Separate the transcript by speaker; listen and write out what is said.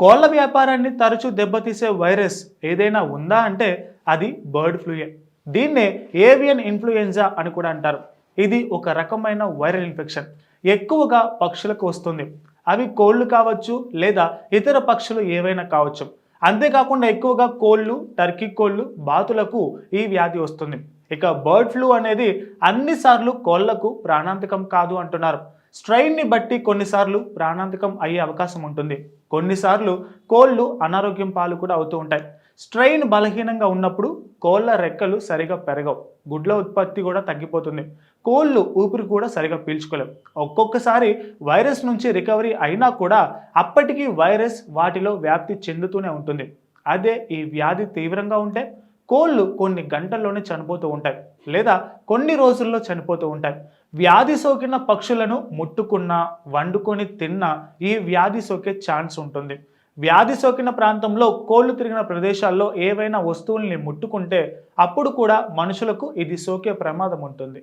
Speaker 1: కోళ్ళ వ్యాపారాన్ని తరచూ దెబ్బతీసే వైరస్ ఏదైనా ఉందా అంటే అది బర్డ్ ఫ్లూయే దీన్నే ఏవియన్ ఇన్ఫ్లుయెంజా అని కూడా అంటారు. ఇది ఒక రకమైన వైరల్ ఇన్ఫెక్షన్. ఎక్కువగా పక్షులకు వస్తుంది. అవి కోళ్ళు కావచ్చు లేదా ఇతర పక్షులు ఏవైనా కావచ్చు. అంతేకాకుండా ఎక్కువగా కోళ్ళు టర్కీ కోళ్ళు బాతులకు ఈ వ్యాధి వస్తుంది. ఇక బర్డ్ ఫ్లూ అనేది అన్నిసార్లు కోళ్ళకు ప్రాణాంతకం కాదు అంటున్నారు. స్ట్రెయిన్ని బట్టి కొన్నిసార్లు ప్రాణాంతకం అయ్యే అవకాశం ఉంటుంది. కొన్నిసార్లు కోళ్ళు అనారోగ్యం పాలు కూడా అవుతూ ఉంటాయి. స్ట్రెయిన్ బలహీనంగా ఉన్నప్పుడు కోళ్ళ రెక్కలు సరిగా పెరగవు. గుడ్ల ఉత్పత్తి కూడా తగ్గిపోతుంది. కోళ్ళు ఊపిరి కూడా సరిగా పీల్చుకోలేవు. ఒక్కొక్కసారి వైరస్ నుంచి రికవరీ అయినా కూడా అప్పటికీ వైరస్ వాటిలో వ్యాప్తి చెందుతూనే ఉంటుంది. అదే ఈ వ్యాధి తీవ్రంగా ఉంటే కోళ్ళు కొన్ని గంటల్లోనే చనిపోతూ ఉంటాయి లేదా కొన్ని రోజుల్లో చనిపోతూ ఉంటాయి. వ్యాధి సోకిన పక్షులను ముట్టుకున్నా వండుకొని తిన్నా ఈ వ్యాధి సోకే ఛాన్స్ ఉంటుంది. వ్యాధి సోకిన ప్రాంతంలో కోళ్ళు తిరిగిన ప్రదేశాల్లో ఏవైనా వస్తువుల్ని ముట్టుకుంటే అప్పుడు కూడా మనుషులకు ఇది సోకే ప్రమాదం ఉంటుంది.